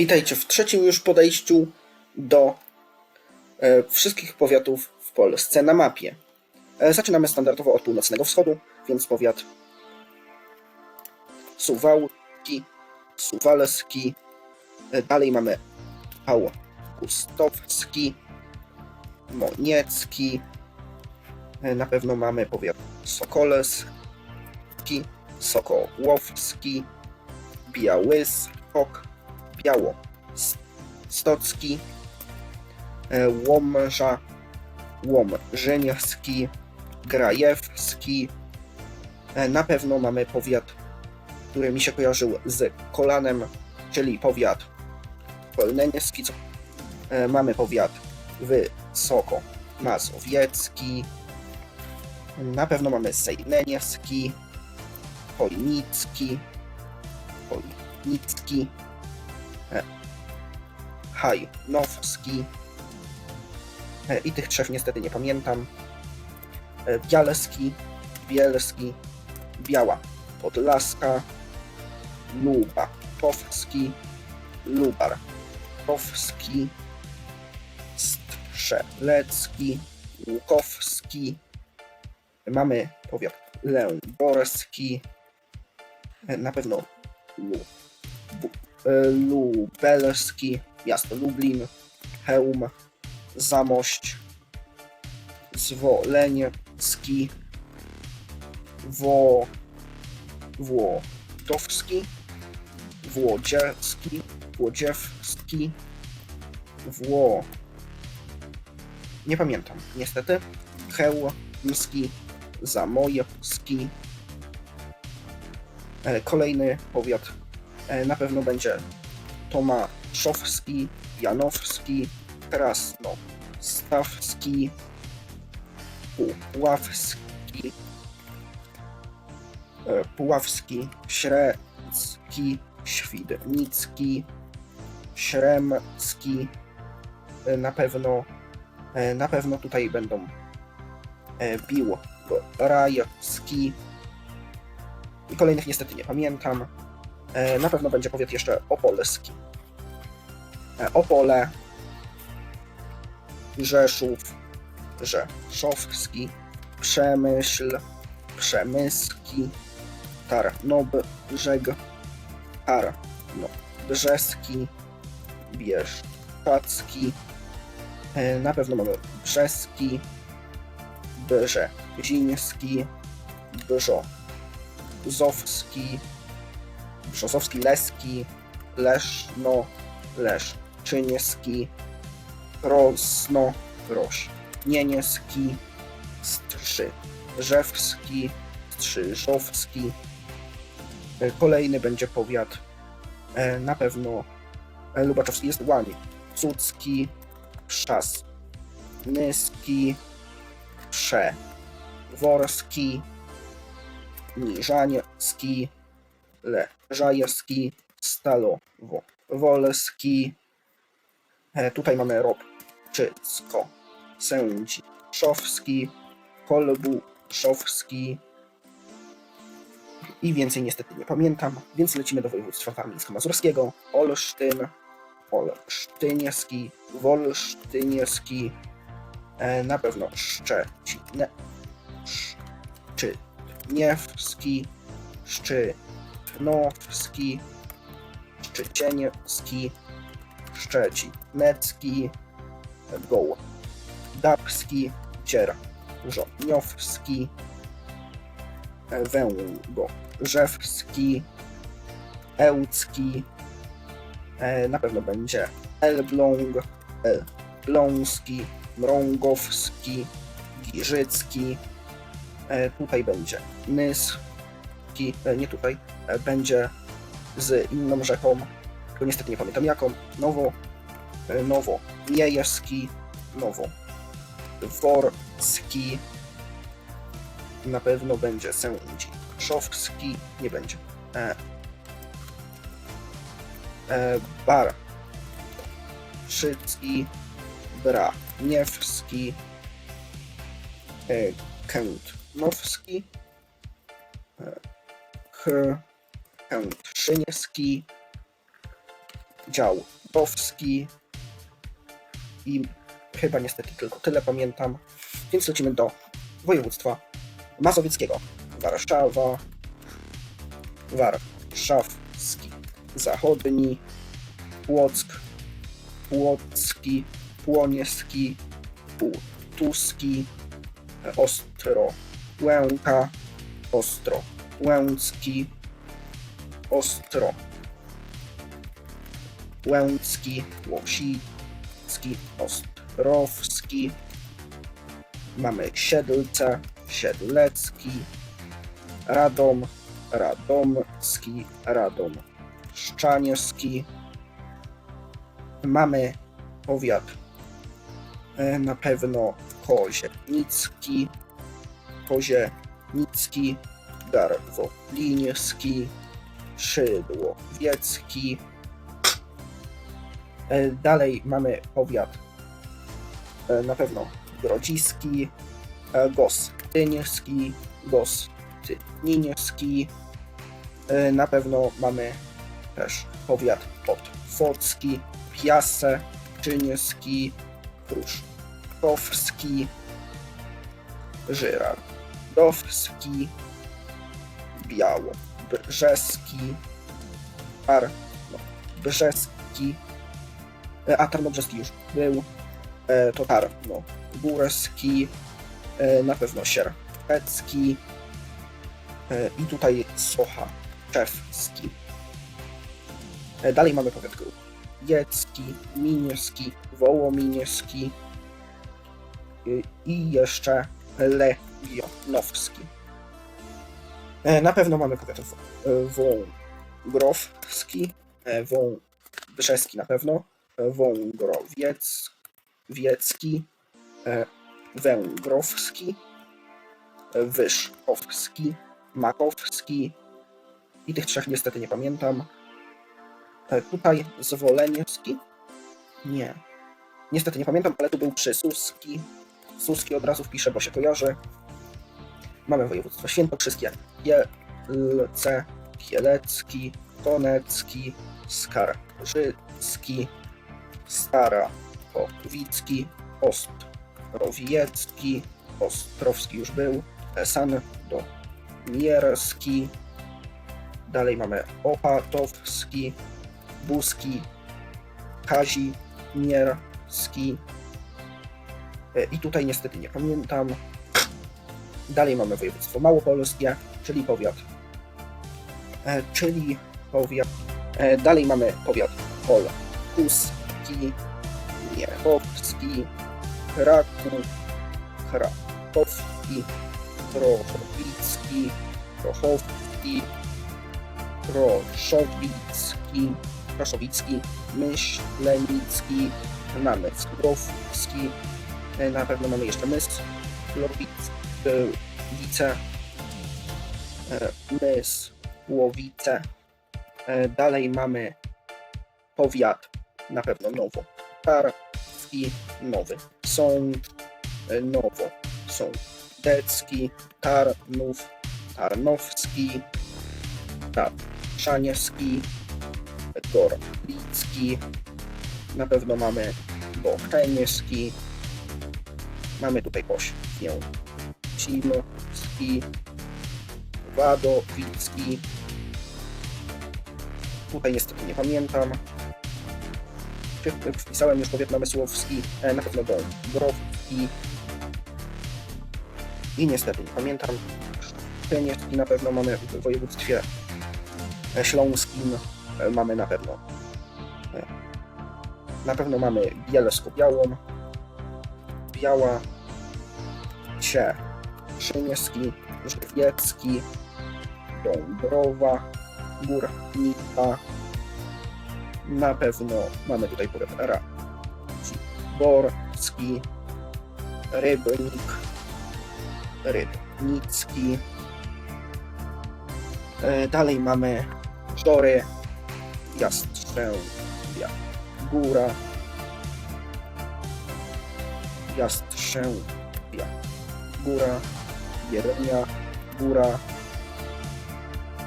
Witajcie w trzecim już podejściu do e, wszystkich powiatów w Polsce na mapie. E, zaczynamy standardowo od północnego wschodu, więc powiat Suwałki, Suwalski, e, dalej mamy Augustowski, Moniecki, e, na pewno mamy powiat Sokolewski, Sokołowski, Białystok, Białostocki, e, Łomża, Łomżyński, Grajewski. E, Na pewno mamy powiat, który mi się kojarzył z kolanem, czyli powiat co- e, Mamy powiat Wysoko Mazowiecki. Na pewno mamy Sejneniewski, Chojnicki, Chojnicki, e, Hajnowski e, i tych trzech niestety nie pamiętam. E, Bialeski, Bielski, Biała Podlaska, Lubatowski, Lubartowski, Strzelecki, Łukowski. Mamy powiat Lęborski, na pewno Lu, Bu, e, Lubelski, miasto Lublin, Chełm, Zamość, Zwoleński, Wo, Włodowski, Włodzieski, Włodziewski, Wło... Nie pamiętam, niestety. Chełmski, Zamojewski. E, Kolejny powiat e, na pewno będzie Tomaszowski, Janowski, Krasnostawski, Puławski, e, Puławski, Średzki, Świdnicki, Śremski, e, na pewno e, na pewno tutaj będą e, Biłgorajski i kolejnych niestety nie pamiętam. E, Na pewno będzie powiat jeszcze opolski. E, Opole, Rzeszów, Rzeszowski, Przemyśl, Przemyski, Tarnobrzeg, Tarnobrzeski, Bieszczadzki, e, na pewno mamy Brzeski, Brzeziński, Brzozowski, Brzozowski Leski, Leszno, Leszczyński, Rosno, Rośnienieski, Strzyżewski, Strzyżowski. E, Kolejny będzie powiat, e, na pewno e, Lubaczowski jest Łani, Cucki, Przasnyski, Przeworski, Niżaniecki, Leżajewski, Stalowo-Wolski. E, tutaj mamy Robczycko, Sędziszowski, Kolbuszowski i więcej niestety nie pamiętam, więc lecimy do województwa warmińsko-mazurskiego. Olsztyn, Olsztyniecki, Wolsztyniecki, e, na pewno Szczecin, Szczytniewski, Szczytnowski, Szczycieniecki, Szczecinecki, Gołdapski, Dzierżoniowski, Węgorzewski, Ełcki, e, na pewno będzie Elbląg, Elbląski, Mrągowski, Giżycki, e, tutaj będzie Nyski, e, nie tutaj, będzie z inną rzeką, tylko niestety nie pamiętam jaką, Nowo, e, Nowo Miejewski, Nowo Dworski, na pewno będzie Sędziszowski, nie będzie, e, e, Barszycki, Braniewski, e, Kętnowski, e, Kętrzyniewski, dział Dowski i chyba niestety tylko tyle pamiętam, więc lecimy do województwa mazowieckiego. Warszawa, warszawski, zachodni, Płock, płocki, płonieski, półtuski, ostro, łęka, ostro, łęcki, ostro, łęcki, łosicki, ostrowski, mamy Siedlce, Siedlecki, Radom, Radomski, Radom, Szczaniewski. Mamy powiat e, na pewno Kozienicki, Kozienicki, Garwoliński, Szydłowiecki. E, Dalej mamy powiat e, na pewno Grodziski, e, Gostyniewski, Gostyniński. E, Na pewno mamy też powiat podwocki, Piase, Czyniewski, Pruszkowski, Żyrardowski, Białobrzeski, Ar, no, Brzeski, e, a Tarnobrzeski już był, e, to Tarnogórski, e, na pewno Sierpecki. E, i tutaj Socha Czewski. E, Dalej mamy powiat Grudziecki, Minierski, Wołominieski y, i jeszcze Legionowski. E, Na pewno mamy powiat e, Wągrowski, e, Wąbrzeski na pewno, Wągrowiecki, e, Węgrowski, Wyszkowski, Makowski i tych trzech niestety nie pamiętam. Tutaj Zwoleniewski? Nie. Niestety nie pamiętam, ale tu był Przysuski. Suski od razu wpiszę, bo się kojarzy. Mamy województwo świętokrzyskie, Kielce, Kielecki, Konecki, Skarżycki, Starachowicki, Ostrowiecki, Ostrowski już był, e, Sandomierski, dalej mamy Opatowski, Buski, Kazimierski. E, i tutaj niestety nie pamiętam. Dalej mamy województwo małopolskie, czyli powiat, e, czyli powiat, e, dalej mamy powiat polski, miechowski, Kraków, Krakowski, Prochowicki, Prochowski, Proszowicki, Proszowicki, Myślenicki, mamy Skrowski, e, na pewno mamy jeszcze Mysłowice, e, Mysłowice, E, dalej mamy powiat, na pewno Nowo, Tarski, Nowy Sąd, e, Nowo Sądecki, Tarnów, Tarnowski, Tatrzaniewski, Gorlicki, na pewno mamy Bocheniewski, mamy tutaj Poświęcimowski, Wadowicki, tutaj niestety nie pamiętam, wpisałem już powiat namysłowski, e, na pewno Dąbrowski i niestety nie pamiętam, Szczeniewski na pewno mamy w województwie śląskim, e, mamy na pewno. E, na pewno mamy Bielsko-Białą, Biała, Cie, Szyniewski, Żywiecki, Dąbrowa, Górnika. Na pewno mamy tutaj powiat Borski, Rybnik, Rybnicki. E, Dalej mamy Żory, Jastrzębia Góra, Jastrzębia Góra, Jeremia Góra,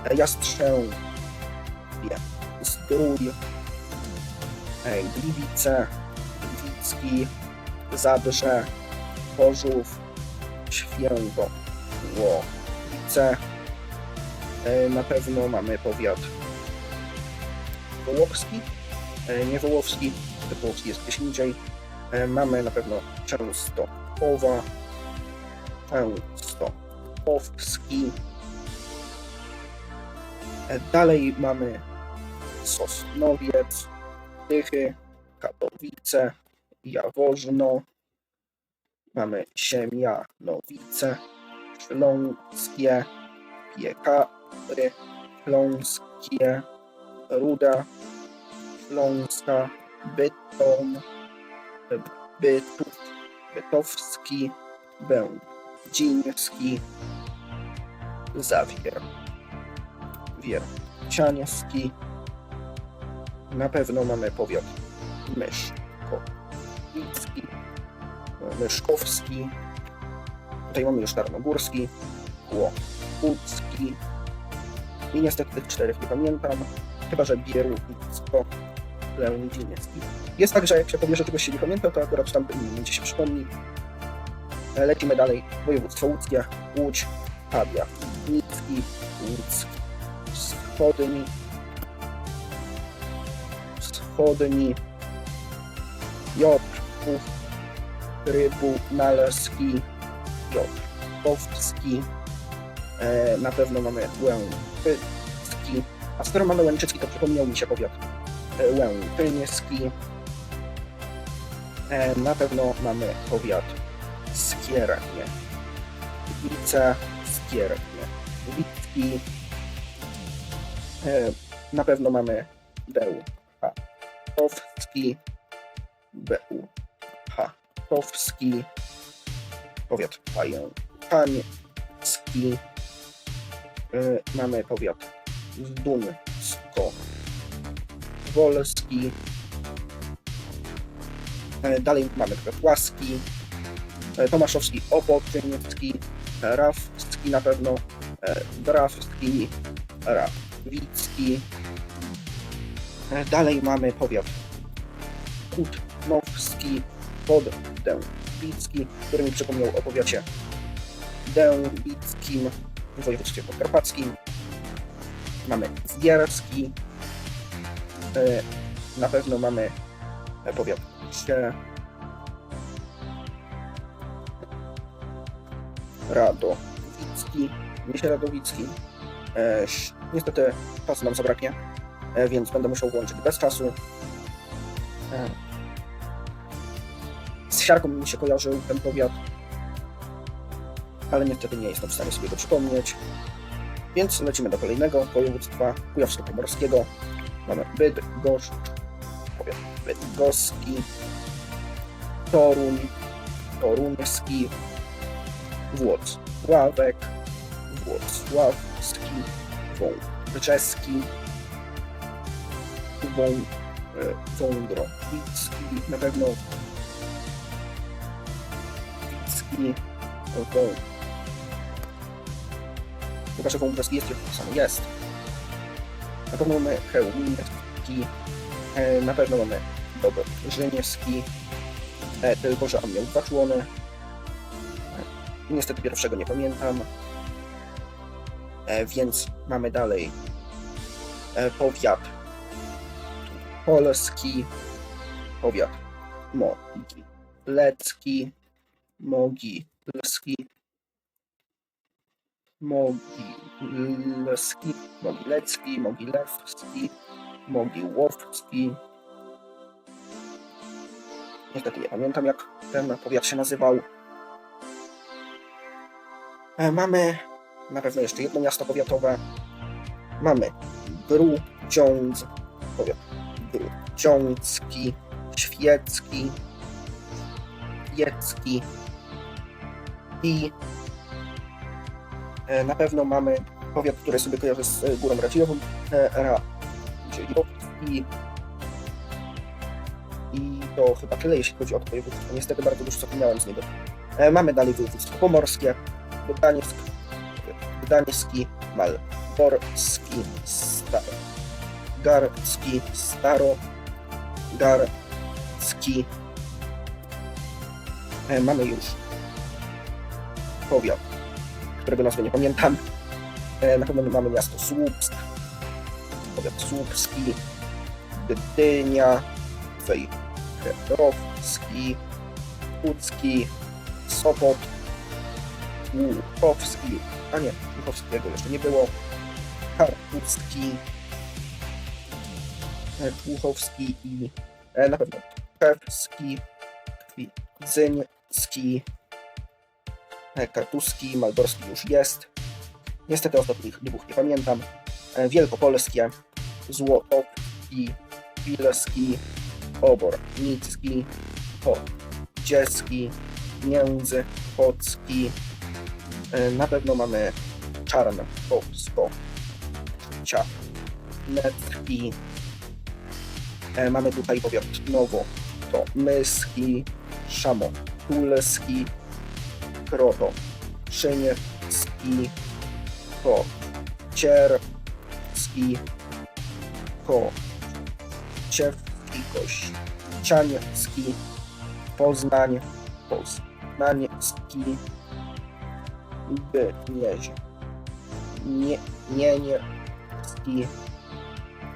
e, Jastrzębie Zdrój, e, Gliwice, Gliwicki, Zabrze, Chorzów, Święto, Łowice. E, Na pewno mamy powiat Wołowski, e, nie Wołowski, Wołowski jest gdzieś indziej. Mamy na pewno Częstochowa, Częstochowski. E, Dalej mamy Sosnowiec, Tychy, Katowice, Jaworzno. Mamy Siemianowice, Śląskie, Piekary, Śląskie, Ruda, Śląska, Bytom, Bytów, Bytowski, Będziński, Zawier, Wierciański. Na pewno mamy powiat Myszkowicki, Myszkowski. Tutaj mamy już Tarnogórski, Łopucki. I niestety tych czterech nie pamiętam. Chyba, że Bierucko, Lędziński. Jest tak, że jak się powie, że czegoś się nie pamięta, to akurat tamtym momencie się przypomni. Lecimy dalej. Województwo łódzkie, Łódź, Pawia, Łódzki, Wschodni, Wschodni, Jotrków, Trybunalski, Jotrkowski, e, na pewno mamy Łęczycki, a skoro mamy Łęczycki, to przypomniał mi się powiat e, Łęczyński, e, na pewno mamy powiat Skiernie, Gliwice, Skiernie, Witki, e, na pewno mamy Beł Chatowski, Beł Chatowski, powiat pajęczki, e, mamy powiat Zdunsko-Wolski, e, dalej mamy powiat Łaski, e, Tomaszowski, Opoczyński, Rawski na pewno, Drawski, Rawicki. E, Dalej mamy powiat Kutnowski, Poddębicki, który mi przypomniał o powiacie dębickim w województwie podkarpackim. Mamy Zgierski. E, Na pewno mamy e, powiat Radowicki, się Radowicki. E, niestety czasu nam zabraknie, e, więc będę musiał włączyć bez czasu. E, z siarką mi się kojarzył ten powiat, ale niestety nie jestem w stanie sobie go przypomnieć. Więc lecimy do kolejnego województwa kujawsko-pomorskiego. Mamy Bydgoszcz, powiat bydgoski, Toruń, toruński, Włocławek, Włocławski, Wąbrzeski, Wą, e, Wągrowicki, na pewno Wicki, Wą... Chyba, że Wąbrzeski jest to samo jest. Na pewno mamy Chełmiński, e, na pewno mamy Dobrzyniewski, e, tylko że on miał dwa człony. Niestety pierwszego nie pamiętam. E, więc mamy dalej e, powiat. Polski, powiat. Mogilecki, mogilski, mogilski, mogilecki, mogilewski, mogiłowski. Niestety nie pamiętam jak ten powiat się nazywał. E, Mamy na pewno jeszcze jedno miasto powiatowe. Mamy Grudziądz, powiat Grudziącki, Świecki, Wiecki i e, na pewno mamy powiat, który sobie kojarzy z e, Górą Radziejową, e, Radziejowski i to chyba tyle, jeśli chodzi o to województwo. Niestety bardzo dużo zapomniałem z niego. Mamy dalej województwo pomorskie, Gdańsk, Gdański, Malborski, Starogardzki, Staro, Garski. E, mamy już powiat, którego nazwy nie pamiętam. E, na pewno mamy miasto Słupsk, powiat słupski, Gdynia, Wejherowski, Łódzki, Sopot, Łuchowski, a nie, Łuchowskiego jeszcze nie było, Kartucki, e, Łuchowski i e, na pewno Kewski, Kwidzyński, e, Kartuski, Malborski już jest. Niestety ostatnich dwóch nie pamiętam. E, Wielkopolskie, Złotowski, Pilski, Obornicki, Podzieski, Międzychocki. E, Na pewno mamy Czarnkowsko, Cianecki. E, Mamy tutaj powiat Nowo, to Myski, Szamotulski, Kroto, Szyniecki, Kocierski, Kociewski, Kościaniecki, Poznań, Poznański, Gnieź, Nie, Nieniecki,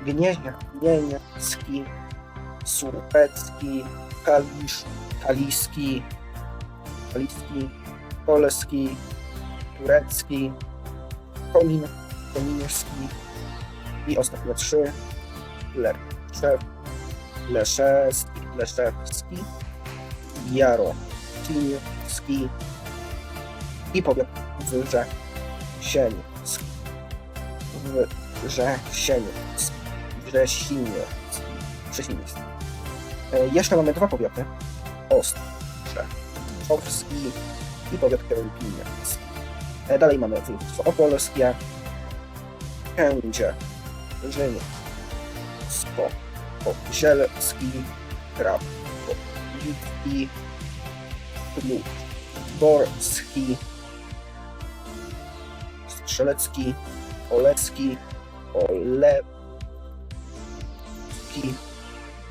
Gnieźnia, Nieniecki, Słupecki, Kalisz, Kaliski, Kaliski, Polski, Turecki, Komin, Kominierski i ostatnie trzy Lerczew, Leszewski, Leszewski, Jarociński i powiat Wrzesieniecki. Wrzesieniecki. Wrzesieniecki. Wrzesieniecki. E, Jeszcze mamy dwa powiaty. Ostrzeszowski i powiat kępiniecki. E, Dalej mamy województwo opolskie, Kędzie, Żynie, Sko, Zielski, Krapowicki, Lud, Borski, Strzelecki, Olecki, Olewski,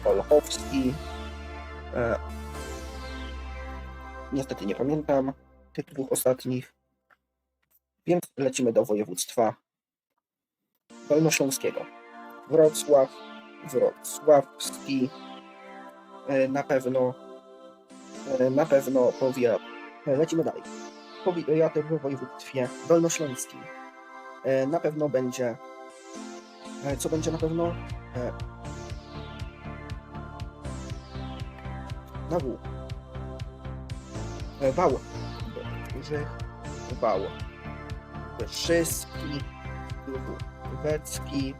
Olchowski. E, niestety nie pamiętam tych dwóch ostatnich. Więc lecimy do województwa dolnośląskiego. Wrocław, Wrocławski, e, na pewno, e, na pewno powiat. e, Lecimy dalej. Powiaty w województwie dolnośląskim. E, Na pewno będzie. e, Co będzie na pewno? E, Na W. Wał. Duży. Wał. Wyszyski. Wecki.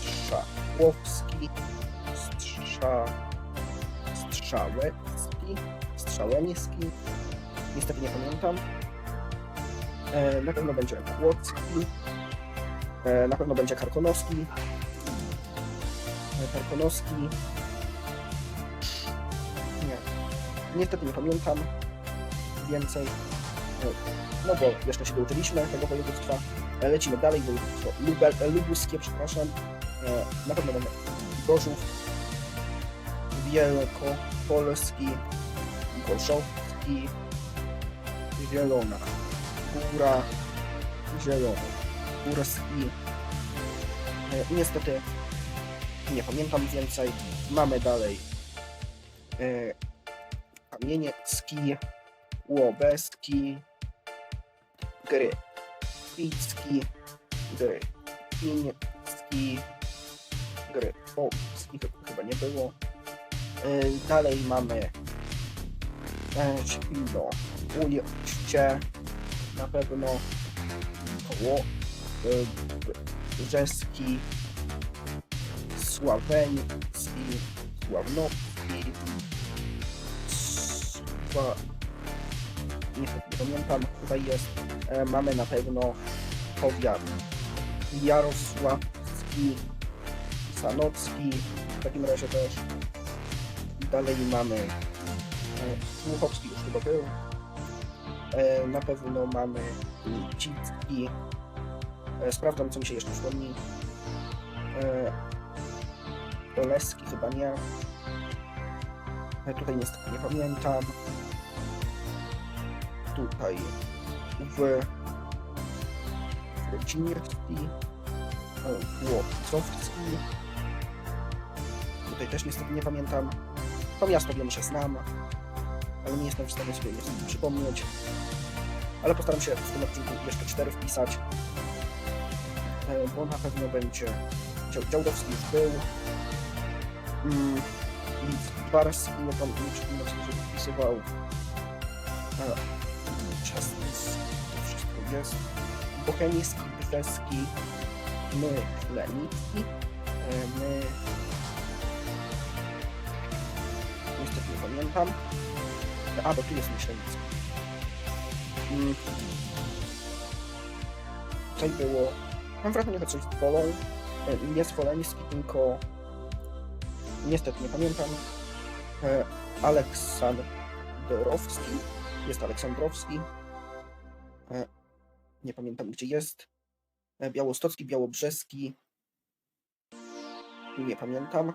Strzałowski. Strza... Strzałecki. Strzałemski. Niestety nie pamiętam. E, na pewno będzie Kłodzki. E, na pewno będzie Karkonowski. E, Karkonowski. Nie. Niestety nie pamiętam więcej. No bo jeszcze się douczyliśmy tego województwa. Lecimy dalej. Województwo Lubel, lubuskie, przepraszam. Na pewno będzie Gorzów. Wielkopolski. Gorzowski. Zielona. Góra. Zielony. Górski. E, Niestety nie pamiętam więcej. Mamy dalej e, Kamieniecki, Łobeski, Gryficki, Gryfiński, Gryfowski, to chyba nie było. E, Dalej mamy e, Świno, Ujście, na pewno Koło, e, Brzeski, Sławeński, Sławnowski, Sła... Nie pamiętam, tutaj jest, e, mamy na pewno powiat. Jarosławski, Sanocki, w takim razie też dalej mamy e, Słuchowski już chyba był, na pewno mamy Cicki, e, sprawdzam co mi się jeszcze przypomni, e, Oleski chyba nie. E, Tutaj niestety nie pamiętam. Tutaj w Wrodzimierski, Łopcowski. Tutaj też niestety nie pamiętam. To miasto wiem, że znam, ale nie jestem w stanie sobie przypomnieć. Ale postaram się w tym odcinku jeszcze cztery wpisać, e, bo na pewno będzie Dział- Działdowski już był. Mm, Dwarski, nie tam nie wpisywał. E, Czesny, to wszystko jest. Bochemiński, Brzeski, my, Lenicki, e, my... Niestety nie pamiętam. A, bo tu jest Myślenicki. Mm. Tutaj było... Mam wrażenie, że coś Wolą. E, Nie z Woleński, tylko... Niestety nie pamiętam. E, Aleksandrowski. Jest Aleksandrowski. E, Nie pamiętam gdzie jest. Białostocki, Białobrzeski. Nie pamiętam.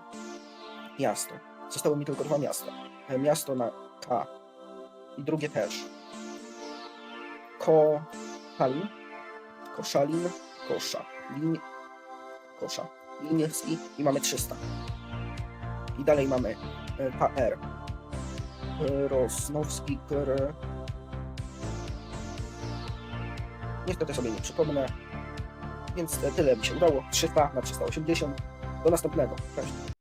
Miasto. Zostały mi tylko dwa miasta. Miasto na K. I drugie też. Koszalin. Koszalin. Kosza. Lin... Kosza. Liniewski. I mamy 300. I dalej mamy e, KR. Rosnowski, Kr... Niestety sobie nie przypomnę. Więc e, tyle mi się udało. 300 na 380. Do następnego. Cześć.